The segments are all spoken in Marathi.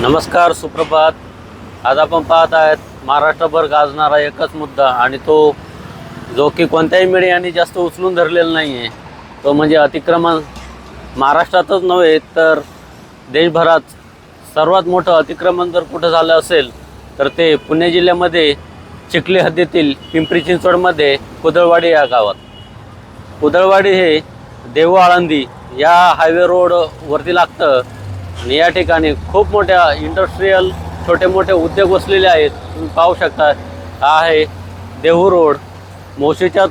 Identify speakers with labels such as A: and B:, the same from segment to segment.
A: नमस्कार सुप्रभात. आज आपण पाहत आहेत महाराष्ट्रभर गाजणारा एकच मुद्दा आणि तो जो की कोणत्याही मीडियाने जास्त उचलून धरलेला नाही आहे तो म्हणजे अतिक्रमण. महाराष्ट्रातच नव्हे तर देशभरात सर्वात मोठं अतिक्रमण जर कुठं झालं असेल तर ते पुणे जिल्ह्यामध्ये चिखली हद्दीतील पिंपरी चिंचवडमध्ये कुदळवाडी या गावात. कुदळवाडी हे देव आळंदी या हायवे रोडवरती लागतं. आणि या ठिकाणी खूप मोठ्या इंडस्ट्रीयल छोटे मोठे उद्योग वसलेले आहेत. तुम्ही पाहू शकता हा आहे देहू रोड. मोशीच्या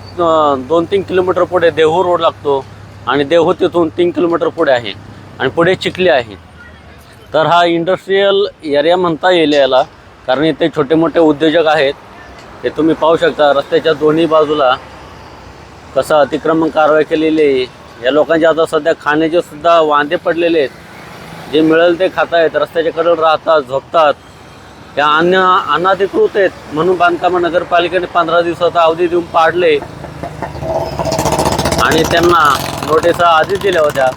A: दोन तीन किलोमीटर पुढे देहू रोड लागतो आणि देहू तिथून तीन किलोमीटर पुढे आहे आणि पुढे चिखली आहे. तर हा इंडस्ट्रीयल एरिया म्हणता येईल याला कारण इथे छोटे मोठे उद्योजक आहेत. हे तुम्ही पाहू शकता रस्त्याच्या दोन्ही बाजूला कसं अतिक्रमण कारवाई केलेली आहे. या लोकांचे आता सध्या खाण्याचे सुद्धा वांदे पडलेले आहेत. जे मिळेल ते खात आहेत रस्त्याच्या कडेला राहतात झोपतात. त्या अन्न अनाधिकृत आहेत म्हणून बांधकाम नगरपालिकेने पंधरा दिवसाचा अवधी देऊन पाडले. आणि त्यांना नोटिसा आधीच दिल्या होत्या.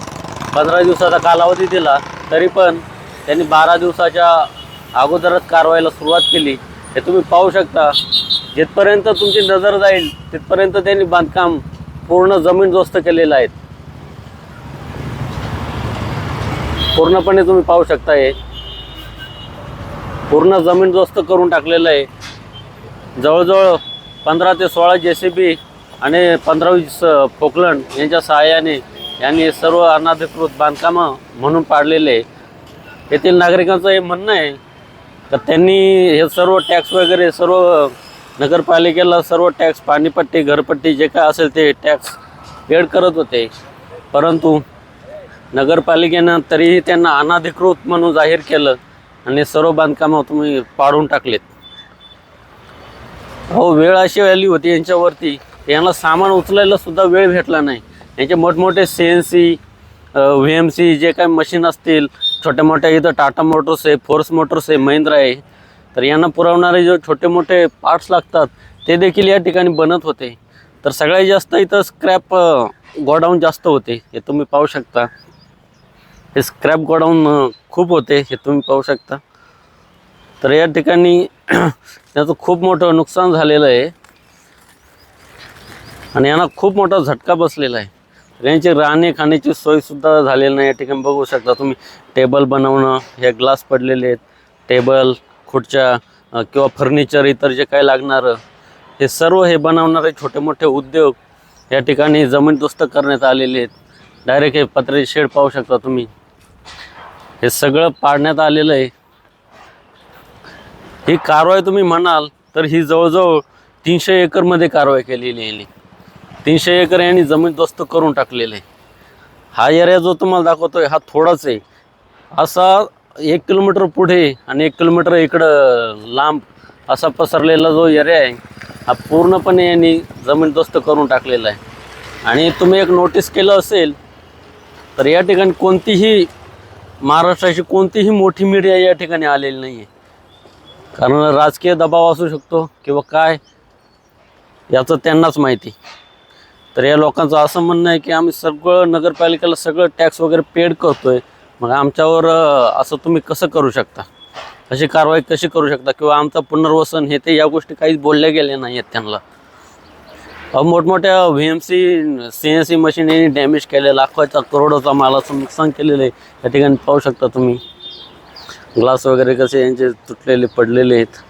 A: पंधरा दिवसाचा कालावधी दिला तरी पण त्यांनी बारा दिवसाच्या अगोदरच कारवाईला सुरुवात केली. हे तुम्ही पाहू शकता. जिथपर्यंत तुमची नजर जाईल तिथपर्यंत त्यांनी बांधकाम पूर्ण जमीनदोस्त केलेलं आहे. पूर्णपणे तुम्ही पाहू शकता हे पूर्ण जमीनदोस्त करून टाकलेलं आहे. जवळजवळ पंधरा ते सोळा जे सी बी आणि पंधरावीस पोकलंड यांच्या सहाय्याने यांनी सर्व अनाधिकृत बांधकामं म्हणून पाडलेले आहे. येथील नागरिकांचं हे म्हणणं आहे तर त्यांनी हे सर्व टॅक्स वगैरे सर्व नगरपालिकेला सर्व टॅक्स पाणीपट्टी घरपट्टी जे काय असेल ते टॅक्स पेड करत होते. परंतु नगरपालिकेनं तरीही त्यांना अनाधिकृत म्हणून जाहीर केलं आणि सर्व बांधकामं तुम्ही पाडून टाकलेत. हो वेळ अशी आली होती यांच्यावरती. यांना सामान उचलायला सुद्धा वेळ भेटला नाही. यांचे मोठमोठे C N C V M C जे काही मशीन असतील छोट्या मोठ्या इथं टाटा मोटर्स आहे फोर्स मोटर्स आहे महिंद्रा आहे तर यांना पुरवणारे जे छोटे मोठे पार्ट्स लागतात ते देखील या ठिकाणी बनत होते. तर सगळ्यात जास्त इथं स्क्रॅप गोडाऊन जास्त होते हे तुम्ही पाहू शकता. हे स्क्रॅप गोडाऊन खूप होते हे तुम्ही पाहू शकता. तर या ठिकाणी त्याचं खूप मोठं नुकसान झालेलं आहे. आणि यांना खूप मोठा झटका बसलेला आहे. यांची राहणे खाण्याची सोयसुद्धा झालेली नाही. या ठिकाणी बघू शकता तुम्ही टेबल बनवणं हे ग्लास पडलेले आहेत. टेबल खुर्च्या किंवा फर्निचर इतर जे काही लागणारं हे सर्व हे बनवणारे छोटे मोठे उद्योग या ठिकाणी जमीनदोस्त करण्यात आलेले आहेत. डायरेक्ट हे पत्र्याचे शेड पाहू शकता तुम्ही. हे सगळं पाडण्यात आलेलं आहे. ही कारवाई तुम्ही म्हणाल तर ही जवळजवळ तीनशे एकरमध्ये कारवाई केलेली आहे. यांनी. तीनशे एकर यांनी जमीनदोस्त करून टाकलेलं आहे. हा एरिया जो तुम्हाला दाखवतोय हा थोडाच आहे. असा एक किलोमीटर पुढे आणि एक किलोमीटर इकडं लांब असा पसरलेला जो एरिया आहे हा पूर्णपणे यांनी जमीनदोस्त करून टाकलेला आहे. आणि तुम्ही एक नोटीस केलं असेल तर या ठिकाणी कोणतीही महाराष्ट्राची कोणतीही मोठी मीडिया या ठिकाणी आलेली नाही आहे कारण राजकीय दबाव असू शकतो किंवा काय याचं त्यांनाच माहिती. तर या लोकांचं असं म्हणणं आहे की आम्ही सगळं नगरपालिकेला सगळं टॅक्स वगैरे पेड करतो आहे मग आमच्यावर असं तुम्ही कसं करू शकता? अशी कारवाई कशी करू शकता? किंवा आमचं पुनर्वसन हे ते या गोष्टी काहीच बोलल्या गेल्या नाही आहेत त्यांना. मोठमोठ्या V M C C N C machine यांनी डॅमेज केले लाखोचा करोडोचा मालाचं नुकसान केलेलं आहे. या ठिकाणी पाहू शकता तुम्ही. ग्लास वगैरे कसे यांचे तुटलेले पडलेले आहेत.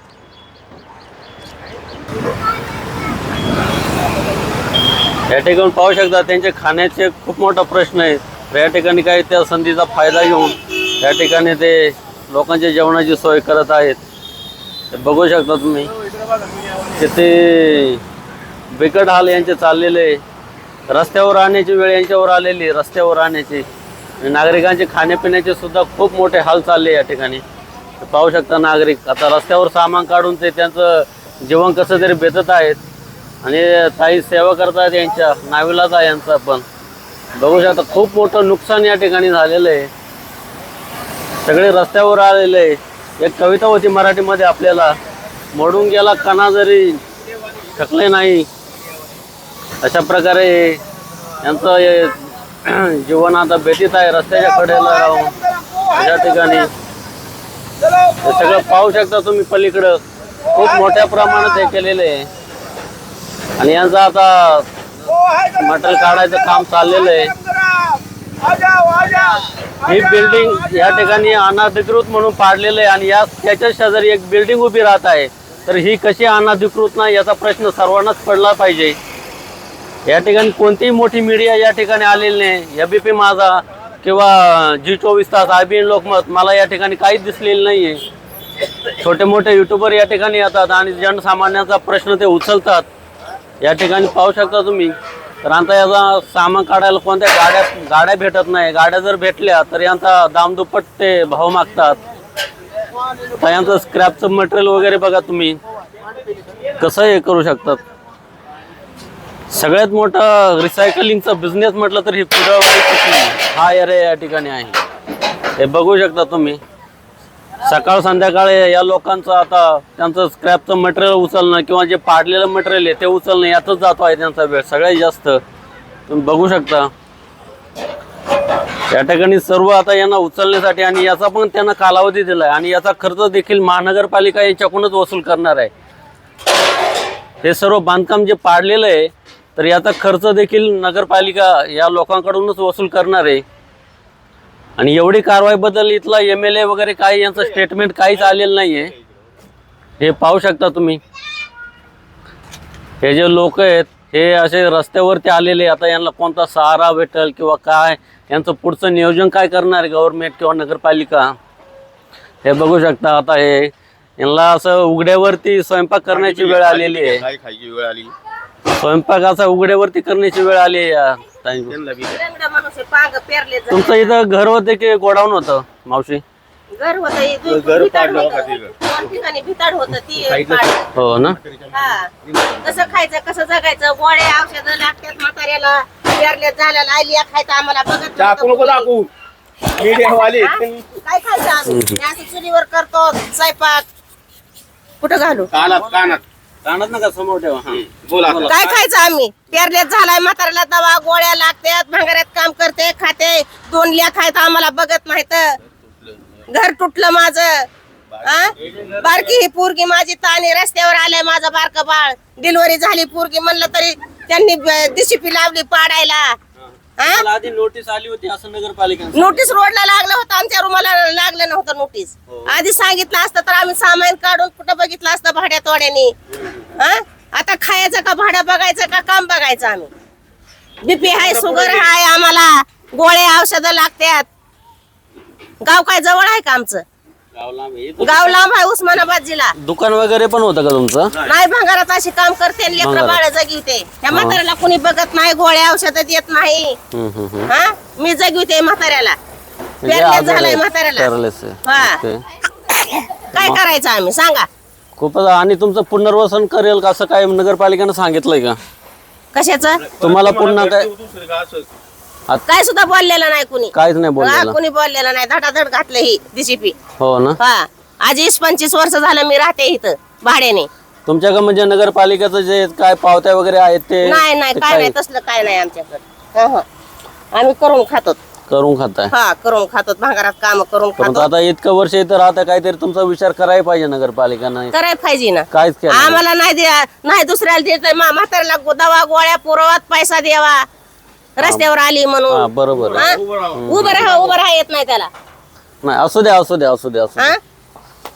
A: या ठिकाणी पाहू शकता त्यांचे खाण्याचे खूप मोठा प्रश्न आहे. तर या ठिकाणी काही त्या संधीचा फायदा घेऊन या ठिकाणी ते लोकांच्या जेवणाची सोय करत आहेत. बघू शकता तुम्ही तिथे बिकट हाल यांचे चाललेले आहे. रस्त्यावर राहण्याची वेळ यांच्यावर आलेली आहे, रस्त्यावर राहण्याची. नागरिकांचे खाण्यापिण्याचे सुद्धा खूप मोठे हाल चालले या ठिकाणी. पाहू शकता नागरिक आता रस्त्यावर सामान काढून ते त्यांचं जीवन कसं तरी बेतत आहेत. आणि ताई सेवा करतात यांच्या नाविलाच आहे यांचा पण. बघू शकता खूप मोठं नुकसान या ठिकाणी झालेलं आहे. सगळे रस्त्यावर आलेले आहे. एक कविता होती मराठीमध्ये आपल्याला मोडून गेला कणा जरी थकले नाही. अशा प्रकारे यांचं हे जीवन आता बेतीत आहे रस्त्याच्या कडेला राहून. अशा ठिकाणी हे सगळं पाहू शकता तुम्ही पलीकडं. खूप मोठ्या प्रमाणात हे केलेलं आहे. आणि यांचं आता मटेरियल काढायचं काम चाललेलं आहे. ही बिल्डिंग या ठिकाणी अनाधिकृत म्हणून पाडलेलं आहे आणि या त्याच्या शेजारी एक बिल्डिंग उभी राहत आहे. तर ही कशी अनधिकृत नाही याचा प्रश्न सर्वांनाच पडला पाहिजे. या ठिकाणी कोणतीही मोठी मीडिया या ठिकाणी आलेली नाही. एबीपी माझा किंवा जी चोवीस तास आय बी एन लोकमत मला या ठिकाणी काहीच दिसलेलं नाही आहे छोटे मोठे युट्यूबर या ठिकाणी येतात आणि जनसामान्यांचा प्रश्न ते उचलतात. या ठिकाणी पाहू शकता तुम्ही. तर आता याचा सामान काढायला कोणत्या गाड्या गाड्या भेटत नाही. गाड्या जर भेटल्या तर यांचा दामदुप्पट ते भाव मागतात. तर यांचं स्क्रॅपचं मटेरियल वगैरे बघा तुम्ही. कसं हे करू शकतात? सगळ्यात मोठा रिसायकलिंगचा बिझनेस म्हटलं तर ही कुडाळवाडी हा एरिया या ठिकाणी आहे. हे बघू शकता तुम्ही. सकाळ संध्याकाळ या लोकांचं आता त्यांचं स्क्रॅपचं मटेरियल उचलणं किंवा जे पाडलेलं मटेरियल आहे ते उचलणं यातच जातो आहे त्यांचा वेळ. सगळ्यात जास्त तुम्ही बघू शकता. या ठिकाणी सर्व आता यांना उचलण्यासाठी आणि याचा पण त्यांना कालावधी दिला आहे आणि याचा खर्च देखील महानगरपालिका यांच्याकडूनच वसूल करणार आहे. हे सर्व बांधकाम जे पाडलेलं आहे तर याचा खर्च देखील नगरपालिका या लोकांकडूनच वसूल करणार आहे. आणि एवढी कारवाईबद्दल इथला एम एल ए वगैरे काही यांचं स्टेटमेंट काहीच आलेलं नाही आहे हे पाहू शकता तुम्ही. हे जे लोक आहेत हे असे रस्त्यावरती आलेले आता यांना कोणता सहारा भेटेल किंवा काय यांचं पुढचं नियोजन काय करणार गव्हर्नमेंट किंवा नगरपालिका? हे बघू शकता आता हे यांना असं उघड्यावरती स्वयंपाक करण्याची वेळ आलेली आहे.
B: वेळ आली.
A: स्वयंपाक असा उघड्यावरती करण्याची वेळ आली या ताई.
B: त्यांना बी
C: रंगडा माणूस आहे, पाग पेरले जाते.
A: तुमचं इथं घर होते की गोडाऊन होतं मावशी?
C: घर होत
B: घर पाडलं.
C: दोन ठिकाणी भिताड होत ती
B: साईडला.
C: पाडलं.
A: हो ना?
C: हा. कसं खायचं कसं जगायचं? गोळे औषधं लागतात म्हाताऱ्याला. पेरले झाल्याला आलिया खायचं आम्हाला बघत
B: टाकू नको
C: नव्हतं हा? काय खायचं? आम्ही मी असं चुलीवर करतो स्वयंपाक. कुठं घालू?
B: कानात कानात.
A: राहणार नका समोर ठेवा हा.
B: बोला
C: काय खायचं आम्ही? पेरल्यात झालाय म्हाताऱ्याला दवा गोळ्या लागतात भांगाऱ्यात काम करते खाते. दोन लिया खायचं आम्हाला बघत नाहीत. घर तुटलं माझं. हा? बारकी ही पोरगी माझी ताणी रस्त्यावर आलंय माझं बारक बाळ. डिलिव्हरी झाली पोरगी म्हणलं तरी त्यांनी दिशिपी लावली पाडायला. हा?
A: आधी नोटीस आली होती असं नगरपालिका
C: नोटीस रोडला लागलं होतं. आमच्या रुमाला लागलं नव्हतं नोटीस आधी सांगितलं असतं तर आम्ही सामान काढून कुठं बघितलं असतं भाड्या तोड्याने. हा? आता खायचं का भाडं बघायचं का काम बघायचं आम्ही. बीपी हाय शुगर हाय आम्हाला. गोळे औषधं लागतात. गाव काय जवळ आहे का आमचं? गाव लांब आहे उस्मानाबाद जिल्हा
A: दुकान वगैरे पण होतं का तुमचं?
C: नाही. भंगारात अशी काम करते लेकर
A: भंगारात.
C: बाळ जगविते. ह्या म्हाताऱ्याला कुणी बघत नाही गोळ्या औषधं देत नाही.
A: हम्म, हम्म, हम्म.
C: हा? मी जगविते म्हाताऱ्याला.
A: म्हणजे आजार
C: झालंय
A: आहे.
C: म्हाताऱ्याला.
A: Paralysis आहे.
C: हा.
A: ओके.
C: काय करायचं आम्ही? सांगा.
A: खूपच आणि तुमचं पुनर्वसन करेल का? असं काय नगरपालिकेनं सांगितलंय का?
C: कशाच?
A: तुम्हाला पुन्हा काय
C: काय सुद्धा बोललेलं नाही कुणी.
A: काहीच नाही
C: हा,
A: बोललेलं.
C: कुणी बोललेलं नाही. धडाधड घातलं ही डीसीपी
A: हो ना?
C: हा. आज वीस पंचवीस वर्ष झालं मी राहते इथं भाड्याने.
A: तुमच्याकडे म्हणजे नगरपालिकेचं जे काय पावत्या वगैरे आहेत ते
C: नाही नाही
A: ते
C: काय नाही तसलं काय नाही आमच्याकडे. हा, हा. आम्ही करून खातो.
A: करून खाताय?
C: हा करून खातो भांगारात काम करून
A: परंतु
C: खातो.
A: आता इतकं वर्ष इथं राहता काहीतरी तुमचा विचार करायला पाहिजे नगरपालिकानं.
C: करायला पाहिजे ना.
A: काहीच केलं नाही.
C: आम्हाला नाही द्या नाही दुसऱ्याला देत म्हाताऱ्याला गो- दवा गोळ्या पुरवत पैसा द्यावा. रस्त्यावर आली
A: हा
C: म्हणून
A: बरोबर आहे.
C: हा? उभं राहा उभं राहा येत नाही त्याला.
A: नाही असू द्या असू द्या असू द्या असू द्या.
C: हा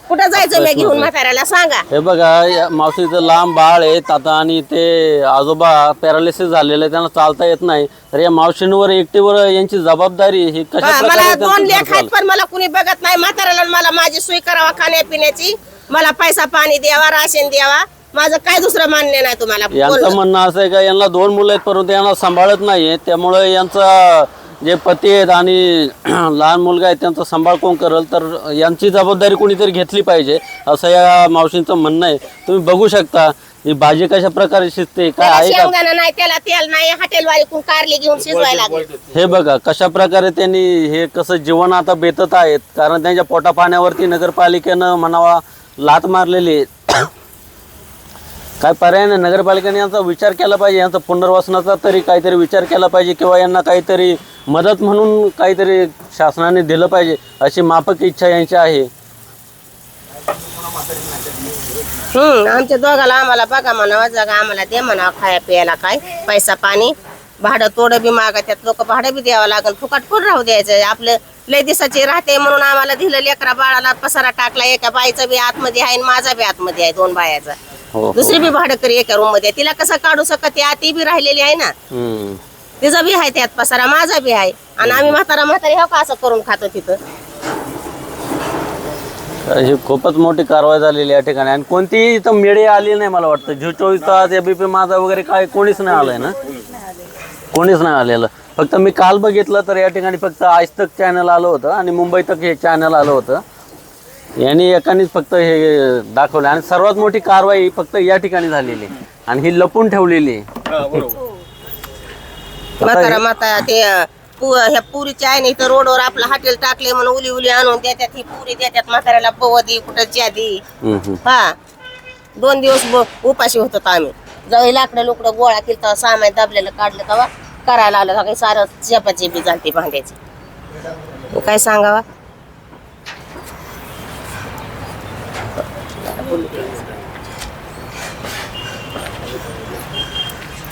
C: कुठं जायचं मी घेऊन म्हाताऱ्याला? सांगा.
A: हे बघा या मावशीचं लांब बाळ आहे आता आणि ते आजोबा पॅरालिसिस झालेले आहे, त्यांना चालता येत नाही. तर या मावशींवर एकटीवर यांची जबाबदारी ही कशा
C: हा, मला दोन लेख
A: सांभाळ?
C: आहेत पण मला कुणी बघत नाही. म्हाताऱ्याला मला माझी सोय करावा खाण्यापिण्याची. मला पैसा पाणी द्यावा राशन द्यावा. माझं काय दुसरं मान्य नाही तुम्हाला?
A: यांचं
C: बोलणं.
A: म्हणणं असं आहे का यांना दोन मुलं आहेत परंतु यांना सांभाळत नाही त्यामुळे यांचा जे पती आहेत आणि लहान मुलगा आहे त्यांचा सांभाळ कोण करेल? तर यांची जबाबदारी कोणीतरी घेतली पाहिजे असं या मावशींचं म्हणणं आहे. तुम्ही बघू शकता ही भाजी कशा प्रकारे शिजते काय
C: त्याला
A: आहे का?
C: शेंगदाणा नाही त्याला तेल नाही हॉटेलवाली कोण कारली घेऊन शिजवायला लागले.
A: हे बघा कशा प्रकारे त्यांनी हे कसं जीवन आता बेतत आहेत कारण त्यांच्या पोटापाण्यावरती नगरपालिकेनं म्हणावा लात मारलेली आहे. काय पर्याय नाही. नगरपालिकेने यांचा विचार केला पाहिजे. यांचा पुनर्वसनाचा तरी काहीतरी विचार केला पाहिजे किंवा यांना काहीतरी मदत म्हणून काहीतरी शासनाने दिलं पाहिजे अशी माफक इच्छा यांची आहे.
C: हम्म. आमच्या दोघाला आम्हाला बघा म्हणावं जगा आम्हाला दे म्हणावं खाया प्यायला काय? पैसा पाणी भाडं तोडं बी मागा त्यात लोक भाडं बी द्यावं लागल. फुकट कोण राहू द्यायचं? आपलं लय दिसाची राहते म्हणून आम्हाला दिलं लेकरा बाळाला पसारा टाकला एका बाईचा बी आतमध्ये आहे आणि माझा बी आतमध्ये आहे दोन बायाचा.
A: हो
C: दुसरी बी भाडं करी एका रूममध्ये. तिला कसं काढू शकत? या ती बी राहिलेली आहे ना.
A: हम्म.
C: तिचा बी आहे त्यात पसारा माझा बी आहे. आणि आम्ही म्हातारा म्हातारी हो का असं करून खातो तिथं?
A: अशी खूपच मोठी कारवाई झालेली या ठिकाणी. आणि कोणतीही इथं मेळे आली नाही मला वाटतं. झी चोवीस तास एबीपी माझा वगैरे काय कोणीच नाही आलंय ना? कोणीच नाही आलेलं. फक्त मी काल बघितलं तर या ठिकाणी फक्त आज तक चॅनल आलं होतं आणि मुंबई तक हे चॅनल आलं होतं. यांनी एकानेच फक्त हे दाखवलं. आणि सर्वात मोठी कारवाई फक्त या ठिकाणी झालेली आहे. आणि ही लपून ठेवलेली आहे.
B: हा, बरोबर.
C: म्हातारा म्हातारा ते पु- ह्या पुरीच्या आहे इथं रोडवर आपलं हॉटेल टाकले म्हणून उली उली आणून देतात ही पुरी देतात म्हाताऱ्याला पवदी कुठं दी.
A: हम्म, हम्म.
C: हा. दोन दिवस ब- उपाशी होतो आम्ही. जाऊ लाकडं लुकडं गोळा केलं तेव्हा सामान दाबलेलं काढलं तेव्हा करायला आलं. काही सारं चपाची बी जाणते भांड्याची. काय सांगावा?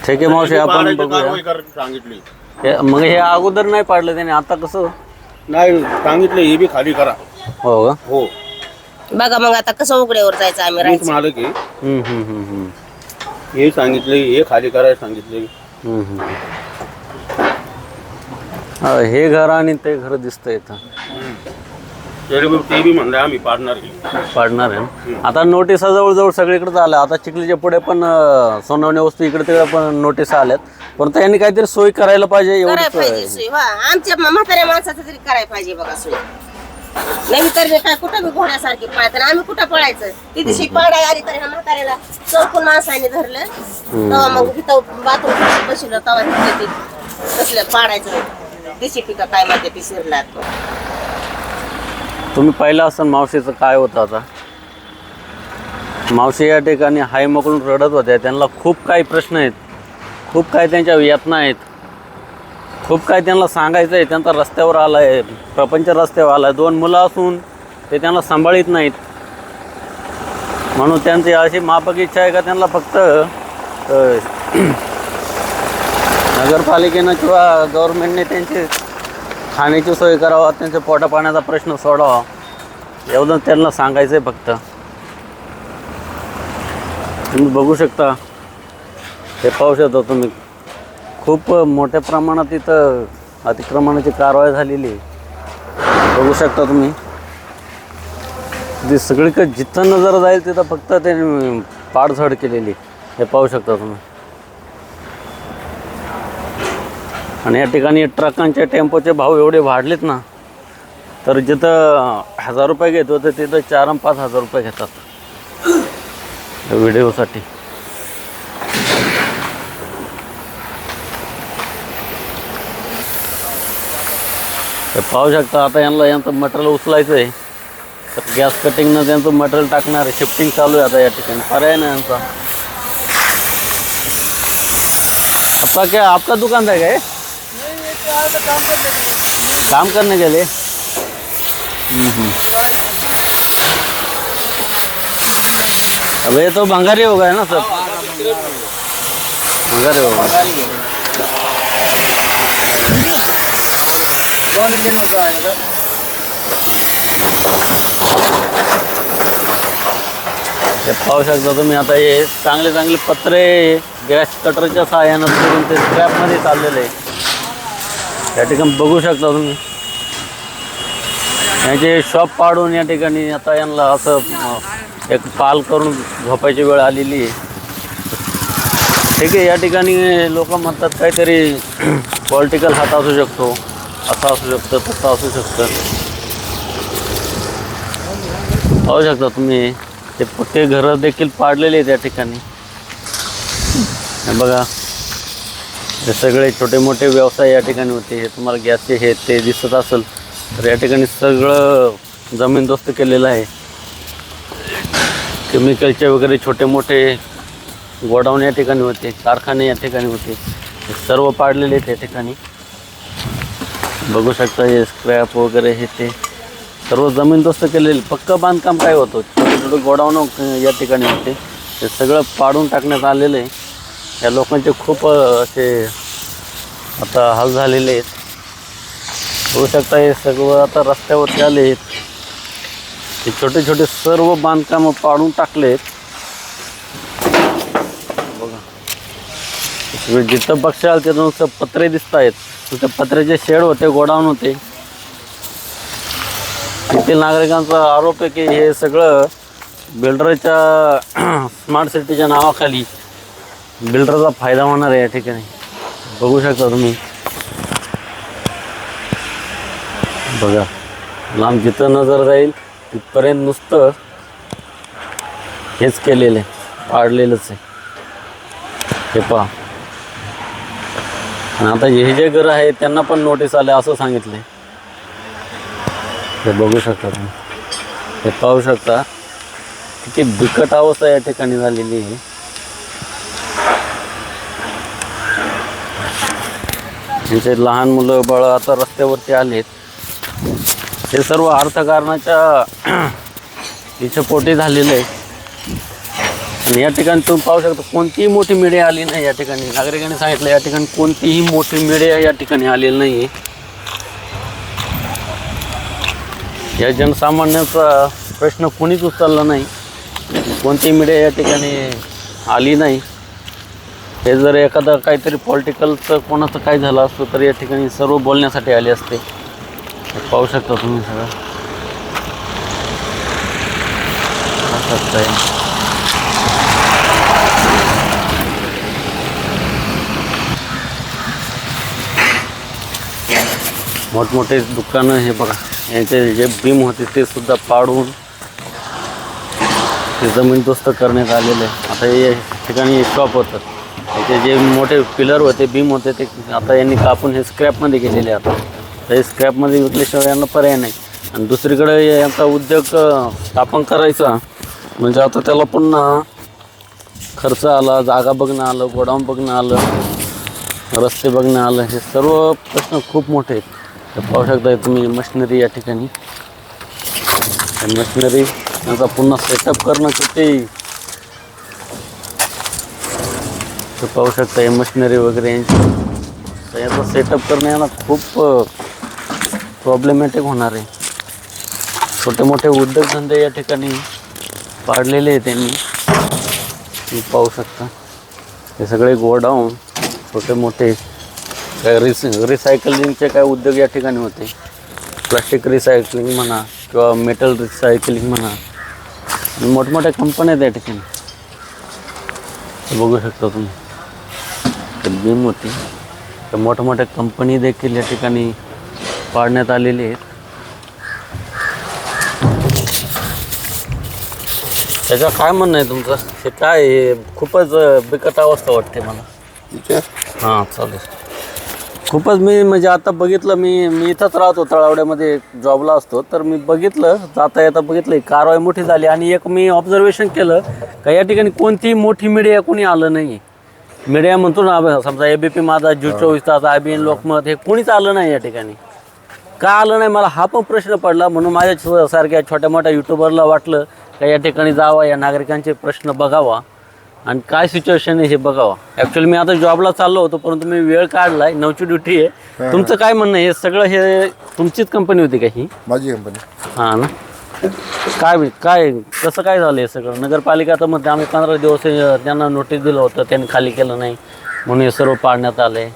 A: ठीक आहे मावशी आपण बघूया.
B: सांगितली.
A: हे- मग हे अगोदर नाही पाडलं त्याने आता कसं?
B: नाही सांगितलं हे बी खाली करा.
A: हो का?
B: हो.
C: बघा मग आता कसं उघड्यावर जायचं आम्ही
B: मीच
C: राहायचं.
B: मालक आहे.
A: हम्म, हम्म, हम्म, हम्म.
B: हे सांगितले हे खाली करायला सांगितले.
A: हम्म, हम्म. हा, हे घर आणि ते घर दिसतंय इथं.
B: ते बी म्हणलं आम्ही पाडणार
A: पाडणार आहे ना. आता नोटिसा जवळजवळ सगळीकडे आल्या. आता चिखलीच्या पुढे पण अं, सोनवणे वस्तू इकडे तिकडे पण नोटीस आल्यात. परंतु यांनी काहीतरी सोय करायला पाहिजे
C: करायला
A: एवढंच
C: पाहिजे
A: आहे.
C: सोय. हा आमच्या म- म्हाताऱ्या माणसाचं तरी करायला पाहिजे बघा सोय. नाही तर मी काय कुठं बी घोड्यासारखी पळायचं आणि आम्ही कुठं पळायचं? ती दिवशी पाडाय आली तर ह्या म्हाताऱ्याला चौकून माणसाने धरलं. तेव्हा मग तिथं बाथरूम बसलं. तेव्हा तिथे ते तसलं पाडायचं? दिशी पिका काय म्हणते ती शिरलात?
A: तुम्ही पाहिलं असं मावशीचं काय होतं आता? मावशी या ठिकाणी हाय मकडून रडत होत्या. त्यांना खूप काही प्रश्न आहेत. खूप काही त्यांच्या यातना आहेत. खूप काही त्यांना सांगायचं आहे. त्यांचा रस्त्यावर आला आहे प्रपंच रस्त्यावर आला आहे दोन मुलं असून ते त्यांना सांभाळीत नाहीत. म्हणून त्यांची अशी मापक इच्छा आहे का त्यांना फक्त नगरपालिकेनं किंवा गव्हर्मेंटने त्यांचे खाण्याची सोय करावा त्यांच्या पोटा पाण्याचा प्रश्न सोडावा. एवढं त्यांना सांगायचं आहे फक्त. तुम्ही बघू शकता हे पाहू शकता तुम्ही. खूप मोठ्या प्रमाणात इथं अतिक्रमणाची कारवाई झालेली आहे. बघू शकता तुम्ही. ती सगळीकडे जिथं नजर जाईल तिथं फक्त त्यांनी पाडझड केलेली हे पाहू शकता तुम्ही. आणि या ठिकाणी ट्रकांचे टेम्पोचे भाव एवढे वाढलेत ना तर जिथं हजार रुपये घेत होते तिथं चार आणि पाच हजार रुपये घेतात. व्हिडिओसाठी. तर पाहू शकता आता यांना यांचं मटेरियल उचलायचं आहे. तर गॅस कटिंगनं त्यांचं मटेरियल टाकणार आहे. शिफ्टिंग चालू आहे आता या ठिकाणी. पर्याय नाही यांचा. आपका क्या आपका दुकान आहे काय? काम करने के लिए। अब ये तो भंगारी हो गया ना सब। भंगारी हो गया हे पाहू शकता तुम्ही आता हे चांगले चांगले पत्रे गॅस कटरच्या सहाय्यानं करून ते स्क्रॅपमध्ये चाललेले. आहे या ठिकाणी बघू शकता तुम्ही. यांचे शॉप पाडून या ठिकाणी आता यांना असं एक पाल करून झोपायची वेळ आलेली आहे. ठीक आहे या ठिकाणी लोक म्हणतात काहीतरी पॉलिटिकल हात असू शकतो असा असू शकतं तसं असू शकतं. पाहू शकता तुम्ही ते पक्के घरं देखील पाडलेले आहेत या ठिकाणी. बघा. हे सगळे छोटे मोठे व्यवसाय या ठिकाणी होते. हे तुम्हाला गॅसचे हे ते दिसत असेल तर या ठिकाणी सगळं जमीनदोस्त केलेलं आहे. केमिकलचे वगैरे छोटे मोठे गोडाऊन या ठिकाणी होते कारखाने या ठिकाणी होते. सर्व पाडलेले आहेत या ठिकाणी. बघू शकता हे स्क्रॅप वगैरे हे ते. सर्व जमीनदोस्त केलेले पक्कं बांधकाम काय होतं? छोटे छोटे गोडाऊन या ठिकाणी होते. ते सगळं पाडून टाकण्यात आलेलं आहे. या लोकांचे खूप असे आता हाल झालेले आहेत. होऊ शकता हे सगळं आता रस्त्यावरती आले आहेत. हे छोटे छोटे सर्व बांधकामं पाडून टाकलेत बघा. सगळे जिथं बघशाल तिथं नुसतं पत्रे दिसत आहेत. तिथं पत्र्याचे शेड होते गोडाऊन होते. येथील नागरिकांचा आरोप आहे की हे सगळं बिल्डरच्या स्मार्ट सिटीच्या नावाखाली बिल्डरचा फायदा होणार आहे या ठिकाणी. बघू शकता तुम्ही. बघा लांब जिथं नजर जाईल तिथपर्यंत नुसतं हेच केलेलं आहे पाडलेलंच आहे. हे पहा. आणि आता हे जे घर आहे त्यांना पण नोटीस आले असं सांगितलंय. हे बघू शकता तुम्ही. हे पाहू शकता किती बिकट अवस्था या ठिकाणी झालेली आहे. त्यांचे लहान मुलं बाळ आता रस्त्यावरती आलेत. हे सर्व अर्थकारणाच्या इथे पोटी झालेलं आहे आणि या ठिकाणी तुम्ही पाहू शकता कोणतीही मोठी मीडिया आली नाही या ठिकाणी. नागरिकांनी सांगितलं या ठिकाणी कोणतीही मोठी मीडिया या ठिकाणी आलेली नाही आहे या जनसामान्याचा प्रश्न कोणीच उचलला नाही. कोणतीही मीडिया या ठिकाणी आली नाही. हे जर एखादं काहीतरी पॉलिटिकलचं कोणाचं काय झालं असतं तर या ठिकाणी सर्व बोलण्यासाठी आले असते. पाहू शकता तुम्ही सगळं. पाहू आहे मोठमोठे दुकानं हे बघा. यांचे जे बीम होते ते सुद्धा पाडून ते जमीनदोस्त करण्यात आलेलं. आहे आता हे ठिकाणी शॉप होतं. याचे जे मोठे पिलर होते बीम होते ते आता यांनी कापून हे स्क्रॅपमध्ये गेलेले आता. तर हे स्क्रॅपमध्ये विकल्याशिवाय यांना पर्याय नाही. आणि दुसरीकडे यांचा उद्योग स्थापन करायचा म्हणजे आता त्याला पुन्हा खर्च आला जागा बघणं आलं गोडाऊन बघणं आलं रस्ते बघणं आलं हे सर्व प्रश्न खूप मोठे आहेत. हे पाहू शकता तुम्ही मशिनरी या ठिकाणी. मशिनरी यांचा पुन्हा सेटअप करणं किती ते पाहू शकता हे मशिनरी वगैरे यांची. तर याचं सेटअप करणं यांना खूप प्रॉब्लेमॅटिक होणार आहे. छोटे मोठे उद्योगधंदे या ठिकाणी पाडलेले आहे त्यांनी तुम्ही पाहू शकता. हे सगळे गोडाऊन छोटे मोठे काय रिस रिसायकलिंगचे काय उद्योग या ठिकाणी होते. प्लास्टिक रिसायकलिंग म्हणा किंवा मेटल रिसायकलिंग म्हणा. आणि मोठमोठ्या कंपन्या आहेत या ठिकाणी. बघू शकता तुम्ही. बीम होती. तर मोठ्या मोठ्या कंपनी देखील या ठिकाणी पाडण्यात आलेली आहेत. त्याचं काय म्हणणं आहे तुमचं? हे काय आहे? खूपच बिकट अवस्था वाटते मला.
B: ठीक आहे
A: हां चालेल. खूपच मी म्हणजे आता बघितलं मी मी इथंच राहतो तळावड्यामध्ये जॉबला असतो. तर मी बघितलं जाता येता बघितलं कारवाई मोठी झाली आणि एक मी ऑब्झर्वेशन केलं का या ठिकाणी कोणतीही मोठी मीडिया कोणी आलं नाही मीडिया म्हणतो ना समजा ए बी पी माझा जू चोवीस तास आय बी एन लोकमत हे कोणीच आलं नाही या ठिकाणी. का आलं नाही? मला हा पण प्रश्न पडला म्हणून माझ्या सारख्या छोट्या मोठ्या युट्यूबरला वाटलं का या ठिकाणी जावा या नागरिकांचे प्रश्न बघावा आणि काय सिच्युएशन आहे हे बघावा. ॲक्च्युअली मी आता जॉबला चाललो होतो परंतु मी वेळ काढलाय नऊची ड्युटी आहे. तुमचं काय म्हणणं आहे? हे सगळं हे तुमचीच कंपनी होती का ही?
D: माझी कंपनी
A: हां ना? काय काय कसं काय झालं हे सगळं? नगरपालिका तर म्हणते आम्ही पंधरा दिवस त्यांना नोटीस दिलं होतं त्यांनी खाली केलं नाही. म्हणून हे सर्व पाडण्यात आलं.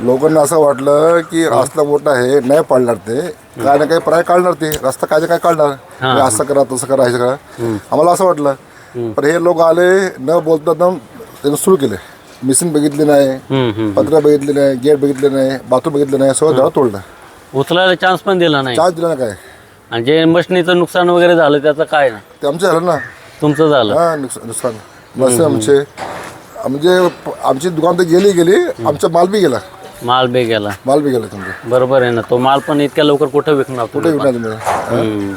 D: लोकांना असं वाटलं की रस्ता मोठा आहे नाही पाडणार ते. काय ना काही पर्याय काढणार ते. रस्ता काय ना काय काढणार. हे. असं करा तसं करा हे करा आम्हाला असं वाटलं. पण हे लोक आले न बोलता न त्यांनी सुरू केले. मिशन बघितली नाही
A: हम्म, हम्म.
D: पत्र बघितले नाही गेट बघितले नाही बाथरूम बघितलं नाही सगळं झाड तोडलं.
A: उचलायला चान्स पण दिला नाही.
D: चार्ज दिला ना काय?
A: आणि जे मशनीचं नुकसान वगैरे झालं त्याचं काय ना?
D: ते आमचं झालं ना.
A: तुमचं झालं.
D: हा नुकसान नुकसान. मस्त आमचे. म्हणजे आमची दुकान तर गेली गेली. आमचा माल बी गेला.
A: माल बे गेला.
D: माल बी गेला तुमचा.
A: बरोबर आहे ना. तो माल पण इतक्या लवकर कुठं विकणार
D: कुठे
A: तुम्ही?
D: विकणार तुम्ही?
A: हम्म.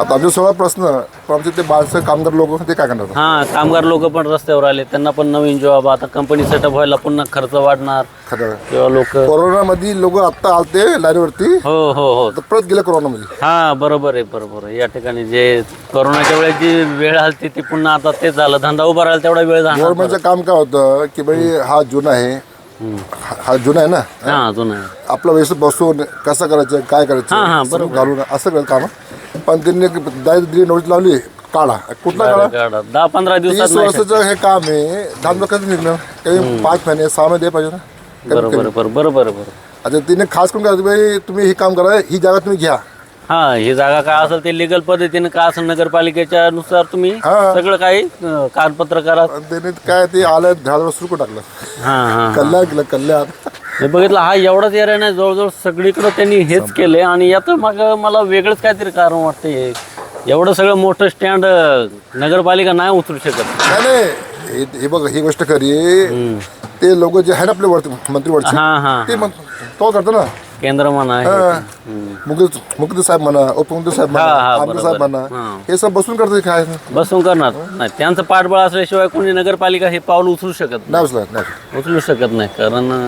D: आता आमचे सोळा प्रश्न पण आमचे ते माणसं कामगार लोक ते काय करणार?
A: हा कामगार लोक पण रस्त्यावर आले त्यांना पण नवीन जॉब आता कंपनी सेटअप व्हायला पुन्हा खर्च वाढणार.
D: खरं
A: किंवा लोक
D: कोरोनामध्ये लोक आत्ता आलते लाईनवरती.
A: हो हो हो.
D: तर परत गेले कोरोनामध्ये.
A: हा बरोबर आहे बरोबर आहे. या ठिकाणी जे कोरोनाच्या वेळेस जी वेळ आली ती पुन्हा आता तेच झालं. धंदा उभा राहिला तेवढा वेळ झाला.
D: गव्हर्नमेंटचं काम काय होतं की बाई हा जून आहे. हा हा जून आहे ना?
A: हा अजून आहे.
D: आपलं व्यवस्थित बसून कसं करायचं काय
A: हा, हा,
D: करायचं
A: बरोबर.
D: घालून असं करायचं काम. पण त्यांनी दारिद्र्य नोटीस लावली काढा. कुठला काढा?
A: गाडा. दहा पंधरा दिवसात नाही
D: वर्षाचं हे काम आहे. धाम कसं निघणं काही पाच महिने सहा महिने द्यायला पाहिजे ना?
A: बरोबर. बरोबर बरोबर बरोबर.
D: आता तिने खास करून काय बाई तुम्ही हे काम करा ही जागा तुम्ही घ्या.
A: हा ही जागा काय असेल ते लिगल पद्धतीने काय असेल नगरपालिकेच्या नुसार तुम्ही
D: हा.
A: सगळं काही अं, कागदपत्र करा
D: आणि त्याने काय ते आलं झाडावर सुरू टाकलं.
A: हा हा
D: कल्याण केलं कल्याण
A: मी बघितलं हा एवढाच एरिया नाही जवळजवळ सगळीकडे त्यांनी हेच केले आणि यात मग मला वेगळंच काहीतरी कारण वाटते एवढं सगळं मोठं स्टँड नगरपालिका नाही उचलू शकत.
D: नाही नाही. हे- हे बघ ही गोष्ट खरी आहे. ते लोक जे आहे ना आपले वरती मंत्री वरचे
A: हा हा
D: ते मग तो करतो ना.
A: केंद्र म्हणा.
D: मुख्य साहेब म्हणा उपमुख्यमंत्री साहेब म्हणा
A: हा, हा,
D: आमदार साहेब
A: बरोबर.
D: म्हणा
A: हा.
D: हे सब बसून करते काय?
A: बसून करणार. नाही त्यांचं पाठबळ असल्याशिवाय कोणी नगरपालिका हे पाऊल उचलू शकत नाही.
D: नाही नाही.
A: उचलू शकत नाही कारण अं,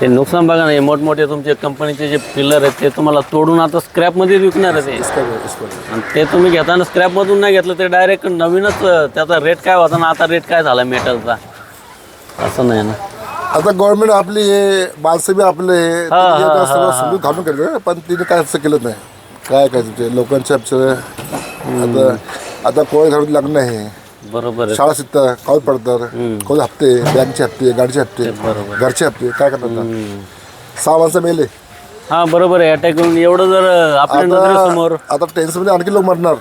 A: ते नुकसान बघा ना हे मोठमोठे तुमचे कंपनीचे जे पिलर आहेत ते तुम्हाला तोडून आता स्क्रॅपमध्ये विकणार आहे ते
D: इसका- इसका-
A: आणि ते तुम्ही घेताना स्क्रॅपमधून नाही घेतलं ते डायरेक्ट नवीनच अं, त्याचा रेट काय होता ना आता रेट काय झाला मेटलचा असं नाही ना.
D: आता गव्हर्नमेंट आपली हे माणसं बी आपले
A: हा,
D: त्यांनी
A: हा,
D: आता
A: हा,
D: सगळं
A: हा.
D: समजून घालून केलं पण तिने काय असं केलं नाही. काय काय तुमचे लोकांच्या आता आता कोळे घरून लग्न आहे.
A: बरोबर आहे.
D: शाळा शिकतात कॉल पडतात? कोण हप्ते? बँकचे हप्ते गाडीचे हप्ते
A: बरोबर.
D: घरचे हप्ते काय करतात? सहा माणसं मेले.
A: हा बरोबर आहे. अटॅक येऊन एवढं जर अं, आपल्या नजरेसमोर
D: आता आता टेन्शनमध्ये आणखी लोक मरणार.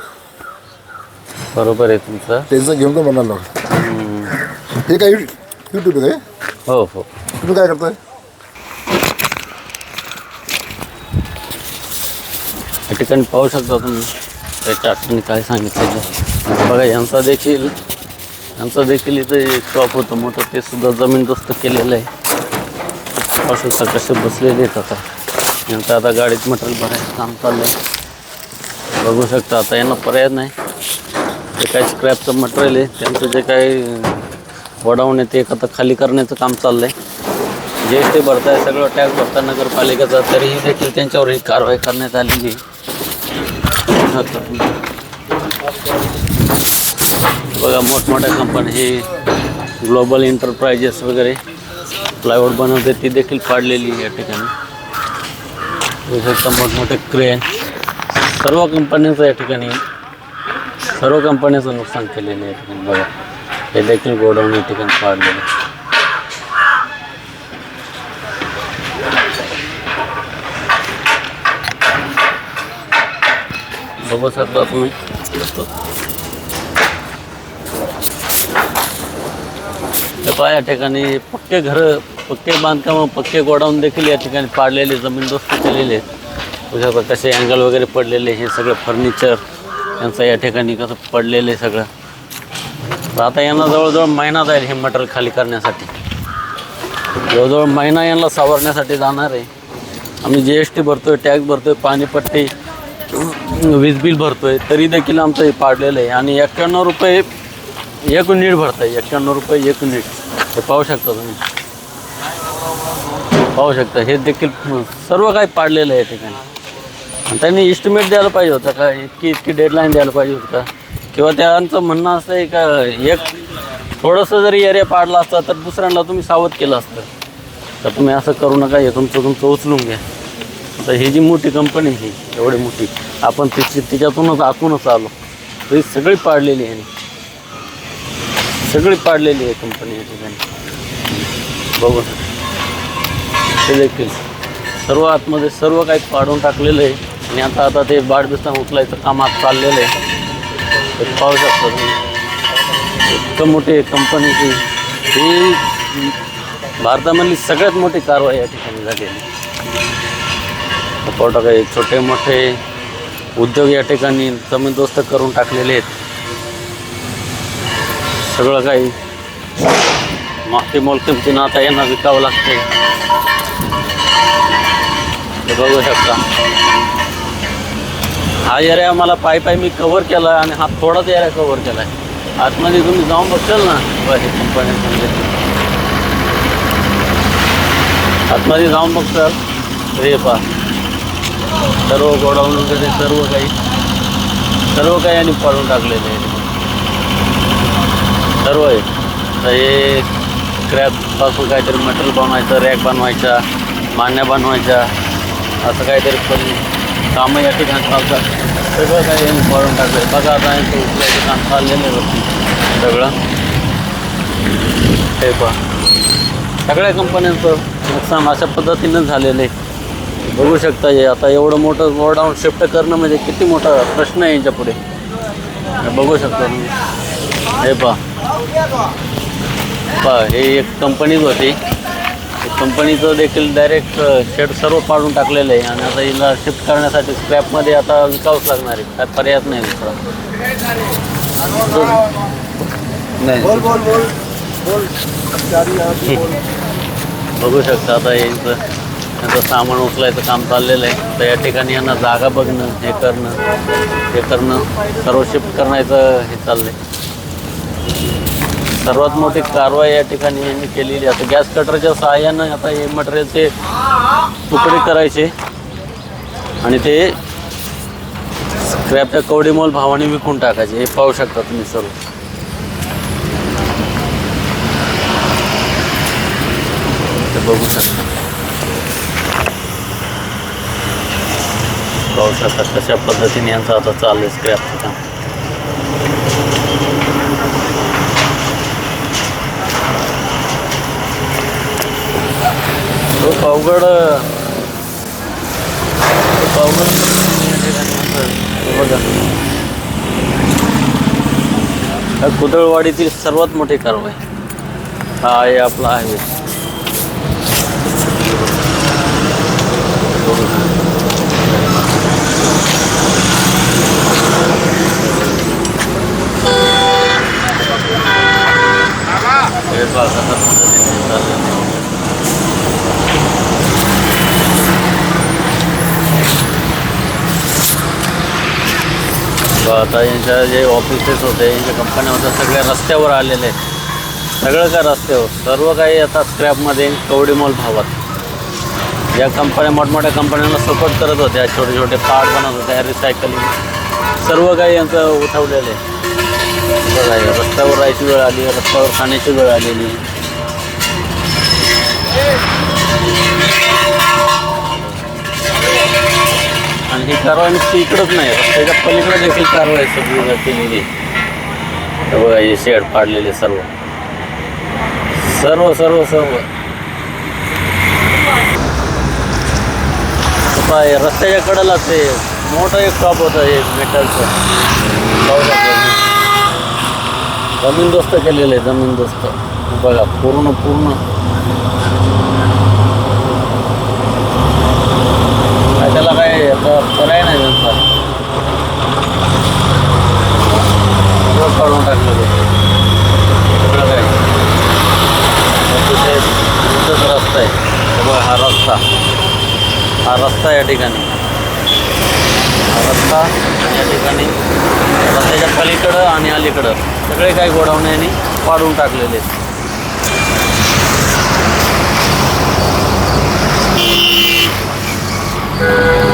A: बरोबर आहे तुमचं.
D: टेन्शन घेऊन तर मरणार लोक. हे काय युट्यूब आहे
A: हो हो.
D: तुम्ही काय करताय?
A: या ठिकाणी पाहू शकता तुम्ही त्याच्या आठवणी काय सांगितलेलं बघा यांचा देखील यांचा देखील इथं एक शॉप होतं. मोठं ते सुद्धा जमीनदोस्त केलेलं आहे. पाहू शकता कसे बसलेले आहेत आता. यांचं आता गाडीत मटेरियल भरायचं काम चाललं आहे. बघू शकता आता यांना पर्याय नाही. ते काही स्क्रॅपचं मटेरियल आहे त्यांचं जे काही वडावून ते एक आता खाली करण्याचं काम चाललं आहे जे ते भरताय सगळं टॅक्स भरता नगरपालिकेचा तरीही देखील त्यांच्यावर ही कारवाई करण्यात आलेली आहे. बघा मोठमोठ्या कंपन्या हे ग्लोबल एंटरप्राइजेस वगैरे प्लायवूड बनवते ती देखील पाडलेली आहे या ठिकाणी. मोठमोठे क्रेन सर्व कंपन्यांचं या ठिकाणी सर्व कंपन्यांचं नुकसान केलेलं आहे या ठिकाणी. बघा. हे देखील गोडाऊन या ठिकाणी पाडलेलं आहे बघू शकता तुम्ही हे पहा ठिकाणी पक्के घर, पक्के बांधकाम, पक्के गोडाऊन देखील या ठिकाणी पाडलेले जमीनदोस्त केलेले आहेत कसे अँगल वगैरे पडलेले फर्निचर यांचं या ठिकाणी कसं पडलेलं तर आता यांना जवळजवळ महिना जाईल हे मटेरियल खाली करण्यासाठी. जवळजवळ महिना यांना सावरण्यासाठी जाणार आहे. आम्ही जी एस टी भरतो आहे टॅक्स आहे पाणीपट्टी वीज बिल भरतो आहे तरी देखील आमचं हे पाडलेलं आहे. आणि एक्क्याण्णव रुपये एक युनिट भरताय एक्क्याण्णव रुपये एक युनिट हे पाहू शकता तुम्ही. पाहू शकता. हे देखील सर्व काही पाडलेलं आहे या ठिकाणी. त्यांनी इस्टिमेट द्यायला पाहिजे होतं का? इतकी इतकी डेडलाईन द्यायला पाहिजे होतं का? किंवा त्यांचं म्हणणं असं आहे का एक थोडंसं जरी एरिया पाडला असता तर दुसऱ्यांना तुम्ही सावध केलं असतं. तर तुम्ही असं करू नका हे तुमचं तुमचं उचलून घ्या. आता ही जी मोठी कंपनी ही एवढी मोठी आपण तिची तिच्यातूनच आतूनच आलो. तर ही सगळी पाडलेली आहे. सगळी पाडलेली आहे कंपनी या ठिकाणी. बघू ते देखील सर्व आतमध्ये सर्व काही पाडून टाकलेलं आहे. आणि आता आता ते बाडबिस्ता उचलायचं काम आज चाललेलं आहे. पाहू शकता तुम्ही इतकं मोठी कंपनीची ही भारतामधली सगळ्यात मोठी कारवाई या ठिकाणी झालेली. आहे. पाहू काही छोटे मोठे उद्योग या ठिकाणी जमीनदोस्त करून टाकलेले आहेत. सगळं काही माती मोलकिमतीनं आता यांना विकावं लागते. बघू शकता. हा एरिया मला पाय पाय मी कव्हर केला आणि हा थोडाच एरिया कव्हर केला आहे आतमध्ये तुम्ही जाऊन बघशाल ना? बरे कंपनी म्हणजे. आतमध्ये जाऊन बघताल हे पहा. सर्व गोडाऊन वगैरे सर्व काही. सर्व काही आणि पडून टाकलेले आहे. सर्व आहे. तर हे क्रॅपपासून काहीतरी मटेरियल बनवायचं रॅक बनवायचा मान्या बनवायच्या असं काहीतरी पण कामं या ठिकाणी चालतात. सगळं काही यांनी पाडून टाकलं आहे. बघा आता यांचं उचलायचं काम चाललेलं आहे वरती. सगळं. हे पहा. सगळ्या कंपन्यांचं नुकसान अशा पद्धतीनं झालेलं आहे. बघू शकता हे. आता एवढं मोठं गोडाऊन शिफ्ट करणं म्हणजे किती मोठा प्रश्न आहे यांच्या पुढे. बघू शकता तुम्ही. हे पहा. पहा हे एक कंपनीच होती. कंपनीचं देखील डायरेक्ट शेड सर्व पाडून टाकलेलं आहे. आणि आता हिला शिफ्ट करण्यासाठी स्क्रॅपमध्ये आता विकावंच लागणार आहे. काय पर्यायच नाही दुसरा नाही. बघू शकता आता यांचं यांचं सामान उचलायचं काम चाललेलं आहे. तर या ठिकाणी यांना जागा बघणं हे करणं हे करणं सर्व शिफ्ट करण्याचं हे चाललं आहे सर्वात मोठी कारवाई या ठिकाणी यांनी केलेली आता गॅस कटरच्या सहाय्यानं आता हे मटेरियलचे तुकडे करायचे. आणि ते स्क्रॅपच्या कवडीमोल भावाने विकून टाकायचे. हे पाहू शकता तुम्ही सर्व. ते बघू शकता. पाहू शकता कशा पद्धतीने यांचं आता चाललंय स्क्रॅपचं काम. खूप पावगड पावगड बघा. हा कुदळवाडीतील सर्वात मोठी कारवाई. हा आहे आपला हायवे हे बघा कशा पद्धतीने चाललंय. व आता यांच्या जे ऑफिसेस होते यांच्या कंपन्या होत्या सगळ्या रस्त्यावर आलेले आहेत. सगळं काय रस्त्यावर. सर्व काही आता स्क्रॅपमध्ये कवडीमोल भावात. ज्या कंपन्या मोठमोठ्या कंपन्यांना सपोर्ट करत होत्या छोटे छोटे पार्ट बनवत होत्या रिसायकलिंग सर्व काही यांचं उठवलेलं आहे. बघा रस्त्यावर राहायची वेळ आली रस्त्यावर खाण्याची वेळ आलेली. आणि ही कारवाई नुसती इकडंच नाही त्याच्या पलीकडे देखील कारवाई सगळी केलेली बघा हे शेड पाडलेले सर्व. सर्व सर्व सर्व. पाय रस्त्याच्या कडेला ते मोठं एक टॉप होतं हे मेटलचं जमीनदोस्त केलेलं आहे जमीनदोस्त बघा पूर्ण पूर्ण. काय त्याला काय आता पर्याय नाही त्यांचा. सगळं काढून टाकलेलं. आहे. सगळं काय तिथे तिथंच रस्ता आहे. बघा हा रस्ता. हा रस्ता या ठिकाणी. हा रस्ता या ठिकाणी. रस्त्याच्या पलीकडं आणि अलीकडं. सगळे काही गोडाऊन यांनी पाडून टाकलेले आहेत. Thank you.